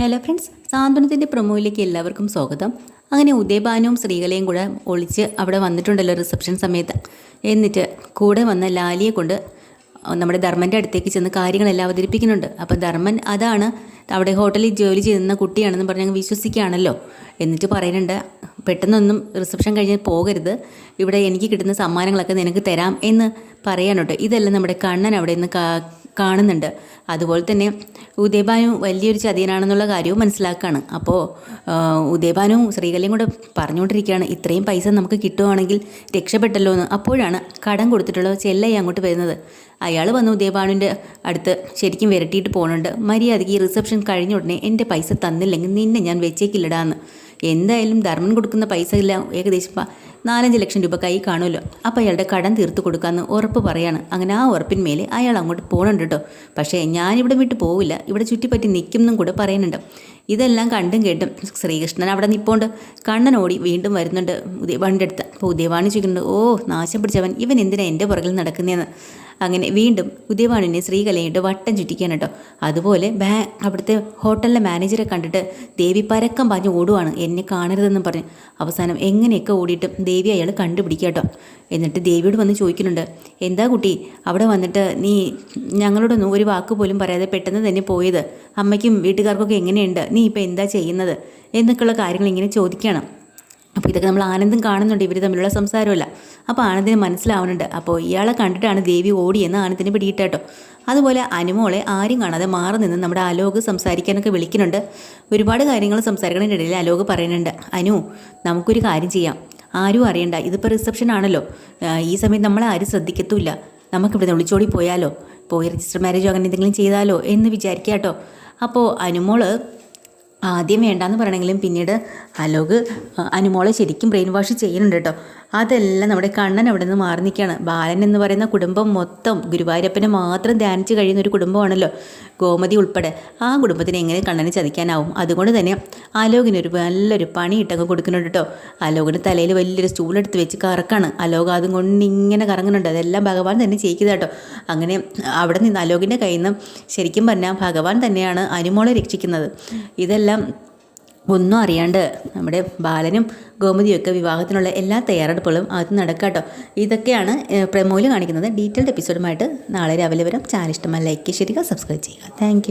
Hello friends സാന്ത്വനത്തിന്റെ പ്രൊമോയിലേക്ക് എല്ലാവർക്കും സ്വാഗതം. അങ്ങനെ ഉദയഭാനുവും ശ്രീകലയും കൂടെ ഒളിച്ച് അവിടെ വന്നിട്ടുണ്ടല്ലോ റിസപ്ഷൻ സമയത്ത്. എന്നിട്ട് കൂടെ വന്ന ലാലിയെ കൊണ്ട് നമ്മുടെ ധർമ്മന്റെ അടുത്തേക്ക് ചെന്ന് കാര്യങ്ങളെല്ലാം അവതരിപ്പിക്കുന്നുണ്ട്. അപ്പോൾ ധർമ്മൻ അതാണ് അവിടെ ഹോട്ടലിൽ ജോലി ചെയ്യുന്ന കുട്ടിയാണെന്ന് പറഞ്ഞ് അങ്ങ് വിശ്വസിക്കുകയാണല്ലോ. എന്നിട്ട് പറയുന്നുണ്ട് പെട്ടെന്നൊന്നും റിസപ്ഷൻ കഴിഞ്ഞ് പോകരുത്. ഇവിടെ എനിക്ക് കിട്ടുന്ന സമ്മാനങ്ങളൊക്കെ നിനക്ക് തരാം എന്ന് പറയാനുണ്ട്. ഇതെല്ലാം നമ്മുടെ കണ്ണൻ അവിടെ നിന്ന് കാണുന്നുണ്ട്. അതുപോലെ തന്നെ ഉദയഭാനു വലിയൊരു ചതിയനാണെന്നുള്ള കാര്യവും മനസ്സിലാക്കുകയാണ് അപ്പോൾ ഉദയഭാനു ശ്രീകലയും കൂടെ പറഞ്ഞുകൊണ്ടിരിക്കുകയാണ് ഇത്രയും പൈസ നമുക്ക് കിട്ടുവാണെങ്കിൽ രക്ഷപ്പെട്ടല്ലോ എന്ന്. അപ്പോഴാണ് കടം കൊടുത്തിട്ടുള്ള ചെല്ലയ്യ അങ്ങോട്ട് വരുന്നത്. അയാൾ വന്ന് ഉദയഭാനുവിന്റെ അടുത്ത് ശരിക്കും വിരട്ടിയിട്ട് പോകുന്നുണ്ട് മര്യാദയ്ക്ക് ഈ റിസപ്ഷൻ കഴിഞ്ഞ ഉടനെ എന്റെ പൈസ തന്നില്ലെങ്കിൽ നിന്നെ ഞാൻ വെച്ചേക്കില്ലടാന്ന് എന്തായാലും ധർമ്മൻ കൊടുക്കുന്ന പൈസ ഇല്ല ഏകദേശം നാലഞ്ച് ലക്ഷം രൂപ കൈ കാണുമല്ലോ. അപ്പോൾ അയാളുടെ കടം തീർത്ത് കൊടുക്കാമെന്ന് ഉറപ്പ് പറയാണ്. അങ്ങനെ ആ ഉറപ്പിന്മേൽ അയാൾ അങ്ങോട്ട് പോകണുണ്ട് കേട്ടോ. പക്ഷേ ഞാനിവിടെ വിട്ട് പോവില്ല. ഇവിടെ ചുറ്റിപ്പറ്റി നിൽക്കും എന്നും കൂടെ പറയുന്നുണ്ട്. ഇതെല്ലാം കണ്ടും കേട്ടും ശ്രീകൃഷ്ണൻ അവിടെ നിൽപ്പോണ്ട് കണ്ണൻ ഓടി വീണ്ടും വരുന്നുണ്ട്. ഉദയവാണിന്റെ അടുത്ത്. അപ്പോൾ ഉദയവാണി ചോദിക്കുന്നുണ്ട് ഓ നാശം പിടിച്ചവൻ ഇവൻ എന്തിനാ എന്റെ പുറകിൽ നടക്കുന്നതെന്ന് അങ്ങനെ വീണ്ടും ഉദയവാണിനെ ശ്രീകലയിട്ട് വട്ടം ചുറ്റിക്കാൻ കേട്ടോ. അതുപോലെ ബാ അവിടുത്തെ ഹോട്ടലിലെ മാനേജറെ കണ്ടിട്ട് ദേവി പരക്കം പറഞ്ഞ് ഓടുവാണ്. എന്നെ കാണരുതെന്നും പറഞ്ഞ് അവസാനം എങ്ങനെയൊക്കെ ഓടിയിട്ട് ദേവി അയാൾ കണ്ടുപിടിക്കുക കേട്ടോ. എന്നിട്ട് ദേവിയോട് വന്ന് ചോദിക്കുന്നുണ്ട് എന്താ കുട്ടി അവിടെ വന്നിട്ട് നീ ഞങ്ങളോടൊന്നും ഒരു വാക്ക് പോലും പറയാതെ പെട്ടെന്ന് തന്നെ പോയത്? അമ്മയ്ക്കും വീട്ടുകാർക്കൊക്കെ എങ്ങനെയുണ്ട്? നീ ഇപ്പോൾ എന്താ ചെയ്യുന്നത്? എന്നൊക്കെയുള്ള കാര്യങ്ങൾ ഇങ്ങനെ ചോദിക്കണം. അപ്പോൾ ഇതൊക്കെ നമ്മൾ ആനന്ദം കാണുന്നുണ്ട് ഇവർ തമ്മിലുള്ള സംസാരമല്ല. അപ്പോൾ ആനന്ദിന് മനസ്സിലാവുന്നുണ്ട്. അപ്പോൾ ഇയാളെ കണ്ടിട്ടാണ് ദേവി ഓടിയെന്ന് ആനന്ദിന് പിടിയിട്ടോ അതുപോലെ അനുമോളെ ആരും കാണാതെ മാറി നിന്ന് നമ്മുടെ അലോക് സംസാരിക്കാനൊക്കെ വിളിക്കുന്നുണ്ട്. ഒരുപാട് കാര്യങ്ങൾ സംസാരിക്കുന്നതിന്റെ ഇടയിൽ അലോക് പറയുന്നുണ്ട് അനു നമുക്കൊരു കാര്യം ചെയ്യാം. ആരും അറിയണ്ട. ഇതിപ്പോൾ റിസപ്ഷൻ ആണല്ലോ. ഈ സമയത്ത് നമ്മളെ ആരും ശ്രദ്ധിക്കത്തുമില്ല നമുക്കിവിടെ ഒളിച്ചോടി പോയാലോ? പോയി രജിസ്റ്റർ മാരേജോ അങ്ങനെ എന്തെങ്കിലും ചെയ്താലോ? എന്ന് വിചാരിക്കാം കേട്ടോ അപ്പോൾ അനുമോൾ ആദ്യം വേണ്ടാന്ന് പറയണമെങ്കിലും പിന്നീട് അലോക് അനുമോളെ ശരിക്കും ബ്രെയിൻ വാഷ് ചെയ്യുന്നുണ്ട് കേട്ടോ അതെല്ലാം നമ്മുടെ കണ്ണൻ അവിടെ നിന്ന് മാറി നിൽക്കുകയാണ് ബാലൻ എന്ന് പറയുന്ന കുടുംബം മൊത്തം ഗുരുവായൂരപ്പനെ മാത്രം ധ്യാനിച്ച് കഴിയുന്ന ഒരു കുടുംബമാണല്ലോ ഗോമതി ഉൾപ്പെടെ. ആ കുടുംബത്തിന് എങ്ങനെ കണ്ണനെ ചതിക്കാനാവും? അതുകൊണ്ട് തന്നെ അലോകിന് ഒരു നല്ലൊരു പണി ഇട്ടൊക്കെ കൊടുക്കുന്നുണ്ട് കേട്ടോ അലോകിന് തലയിൽ വലിയൊരു സ്റ്റൂളെടുത്ത് വെച്ച് കറക്കാണ്. അലോക അതും കൊണ്ട് ഇങ്ങനെ കറങ്ങുന്നുണ്ട്. അതെല്ലാം ഭഗവാൻ തന്നെ ചെയ്യിക്കുക കേട്ടോ അങ്ങനെ അവിടെ നിന്ന് അലോകിന്റെ കയ്യിൽ നിന്ന് ശരിക്കും പറഞ്ഞാൽ ഭഗവാൻ തന്നെയാണ് അനുമോളെ രക്ഷിക്കുന്നത്. ഇതെല്ലാം ഒന്നും അറിയാണ്ട് നമ്മുടെ ബാലനും ഗോമതിയൊക്കെ വിവാഹത്തിനുള്ള എല്ലാ തയ്യാറെടുപ്പുകളും അത് നടക്കാട്ടോ ഇതൊക്കെയാണ് പ്രമോയിൽ കാണിക്കുന്നത്. ഡീറ്റെയിൽഡ് എപ്പിസോഡുമായിട്ട് നാളെ രാവിലെ വരാം. ചാനൽ ഇഷ്ടമായി ലൈക്ക് ചെയ്യുക സബ്സ്ക്രൈബ് ചെയ്യുക. താങ്ക്